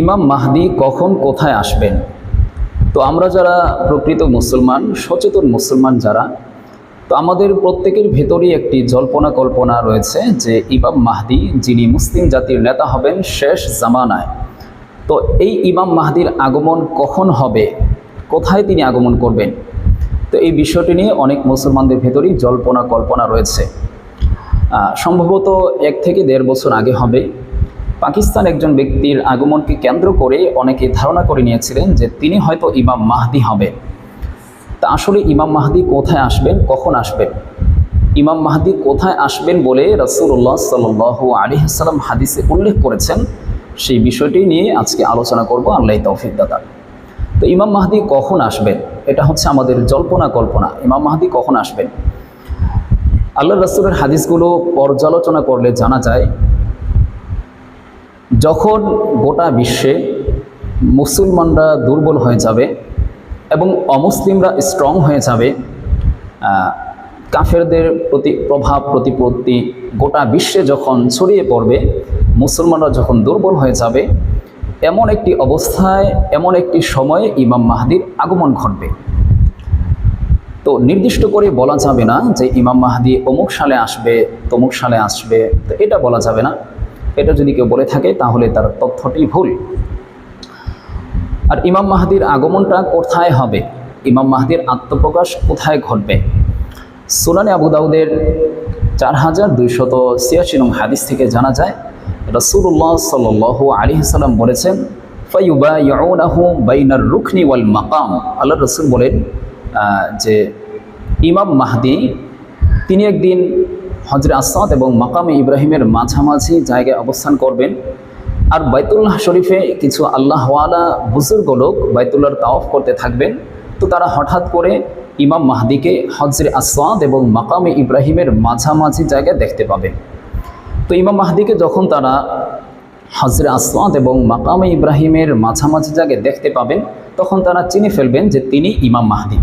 ইমাম মাহদি কখন কোথায় আসবেন? তো আমরা যারা প্রকৃত মুসলমান, সচেতন মুসলমান যারা, তো আমাদের প্রত্যেকের ভেতরেই একটি জল্পনা কল্পনা রয়েছে যে ইমাম মাহদি যিনি মুসলিম জাতির নেতা হবেন শেষ জামানায়। তো এই ইমাম মাহদির আগমন কখন হবে? কোথায় তিনি আগমন করবেন? তো এই বিষয়টি নিয়ে অনেক মুসলমানদের ভেতরেই জল্পনা কল্পনা রয়েছে। সম্ভবত এক থেকে দেড় বছর আগে হবে। পাকিস্তান একজন ব্যক্তির আগমনকে কেন্দ্র করে অনেকে ধারণা করে নিয়েছিলেন যে তিনি হয়তো ইমাম মাহদি হবে। তা আসলে ইমাম মাহদি কোথায় আসবেন, কখন আসবেন? ইমাম মাহদি কোথায় আসবেন বলে রসুল্লাহ সাল আলী সাল্লাম হাদিসে উল্লেখ করেছেন, সেই বিষয়টি নিয়ে আজকে আলোচনা করব। আল্লাহ তৌফিক দাদা তো ইমাম মাহদি কখন আসবেন? এটা হচ্ছে আমাদের জল্পনা কল্পনা। ইমাম মাহদি কখন আসবেন? আল্লাহ রসুলের হাদিসগুলো পর্যালোচনা করলে জানা যায় যখন গোটা বিশ্বে মুসলমানরা দুর্বল হয়ে যাবে এবং অমুসলিমরা স্ট্রং হয়ে যাবে কাফেরদের প্রতি প্রভাব, প্রতিপত্তি গোটা বিশ্বে যখন ছড়িয়ে পড়বে, মুসলমানরা যখন দুর্বল হয়ে যাবে, এমন একটি অবস্থায়, এমন একটি সময়ে ইমাম মাহাদির আগমন ঘটবে। তো নির্দিষ্ট করে বলা যাবে না যে ইমাম মাহাদি অমুক সালে আসবে, তমুক সালে আসবে, তো এটা বলা যাবে না। এটা যদি কেউ বলে থাকে, তাহলে তার তথ্যটি ভুল। আর ইমাম মাহাদির আগমনটা কোথায় হবে? ইমাম মাহাদির আত্মপ্রকাশ কোথায় ঘটবে? সুনানে আবু দাউদের চার হাজার দুইশত ছিয়াশি নং হাদিস থেকে জানা যায় রসুল্লাহ সাল আলী সাল্লাম বলেছেন ফাইবা রুখনি ওয়াল মাকাম। আল্লাহ রসুল বলেন যে ইমাম মাহদি, তিনি একদিন হজরে আসাদ এবং মাকামে ইব্রাহিমের মাঝামাঝি জায়গায় অবস্থান করবেন। আর বাইতুল্লাহ শরীফে কিছু আল্লাহওয়ালা বুজুর্গ লোক বাইতুল্লাহর তাওয়াফ করতে থাকবেন। তো তারা হঠাৎ করে ইমাম মাহদিকে হজরে আসাদ এবং মাকামে ইব্রাহিমের মাঝামাঝি জায়গায় দেখতে পাবেন তো ইমাম মাহদিকে যখন তারা হজরে আসওয়াদ এবং মাকামে ইব্রাহিমের মাঝামাঝি জায়গায় দেখতে পাবেন, তখন তারা চিনে ফেলবেন যে তিনি ইমাম মাহদি।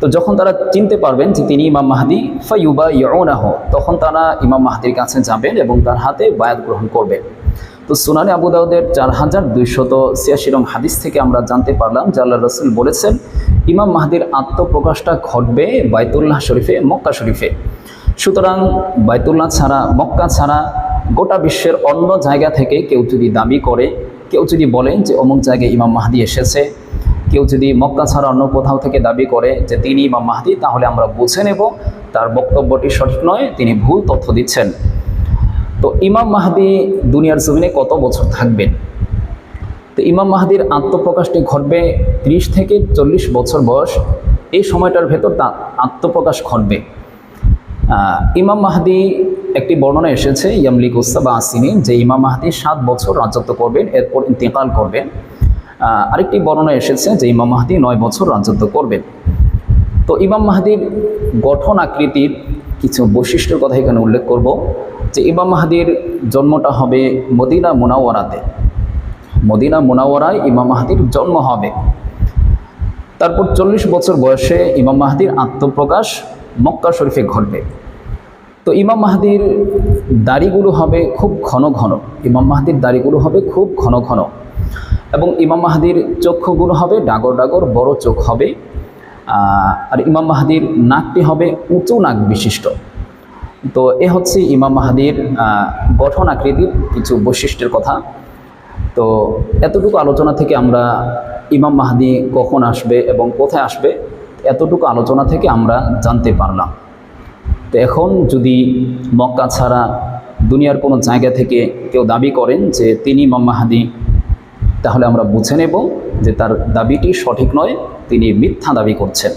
তো যখন তারা চিনতে পারবেন যে তিনি ইমাম মাহাদি ফাইউবা ইয়নাহ তখন তারা ইমাম মাহাদির কাছে যাবেন এবং তার হাতে বায়াত গ্রহণ করবেন। তো সুনানি আবু দাউদের চার হাজার দুইশত ছিয়াশি রং হাদিস থেকে আমরা জানতে পারলাম যে আল্লাহ রসুল বলেছেন, ইমাম মাহাদির আত্মপ্রকাশটা ঘটবে বাইতুল্লাহ শরীফে, মক্কা শরীফে। সুতরাং বাইতুল্লাহ ছাড়া, মক্কা ছাড়া গোটা বিশ্বের অন্য জায়গা থেকে কেউ যদি দাবি করে, কেউ যদি বলেন যে অমুক জায়গায় ইমাম মাহাদি এসেছে কেউ যদি মক্কা ছাড়া অন্য কোথাও থেকে দাবি করে যে তিনি ইমাম মাহদি, তাহলে আমরা বুঝে নেব তার বক্তব্যটি সঠিক নয়, তিনি ভুল তথ্য দিচ্ছেন। তো ইমাম মাহদি দুনিয়ার জমিনে কত বছর থাকবেন? তো ইমাম মাহাদির আত্মপ্রকাশটি ঘটবে ত্রিশ থেকে চল্লিশ বছর বয়স। এই সময়টার ভেতর তার আত্মপ্রকাশ ঘটবে। ইমাম মাহদি একটি বর্ণনা এসেছে, ইয়ামলিক উস্তাবা আসিনী যে ইমাম মাহদি সাত বছর রাজত্ব করবেন, এরপর ইন্তেকাল করবেন। আরেকটি বর্ণনা এসেছে যে ইমাম মাহদি নয় বছর রাজত্ব করবেন। তো ইমাম মাহাদির গঠন আকৃতির কিছু বৈশিষ্ট্যের কথা এখানে উল্লেখ করব যে ইমাম মাহাদির জন্মটা হবে মদিনা মুনাওয়ারাতে। মদিনা মুনাওয়ারায় ইমাম মাহদির জন্ম হবে। তারপর চল্লিশ বছর বয়সে ইমাম মাহাদির আত্মপ্রকাশ মক্কা শরীফে ঘটবে। তো ইমাম মাহাদির দাড়িগুলো হবে খুব ঘন ঘন। ইমাম মাহাদির দাড়িগুলো হবে খুব ঘন ঘন। এবং ইমাম মাহাদির চক্ষুগুলো হবে, ডাগর ডাগর বড় চোখ হবে। আর ইমাম মাহাদির নাকটি হবে উঁচু নাক বিশিষ্ট। তো এ হচ্ছে ইমাম মাহাদির গঠন আকৃতির কিছু বৈশিষ্ট্যের কথা। তো এতটুকু আলোচনা থেকে আমরা ইমাম মাহাদি কখন আসবে এবং কোথায় আসবে, এতটুকু আলোচনা থেকে আমরা জানতে পারলাম। তো এখন যদি মক্কা ছাড়া দুনিয়ার কোনো জায়গা থেকে কেউ দাবি করেন যে তিনি ইমাম মাহাদি তাহলে আমরা বুঝে নেব যে তার দাবিটি সঠিক নয় তিনি মিথ্যা দাবি করছেন।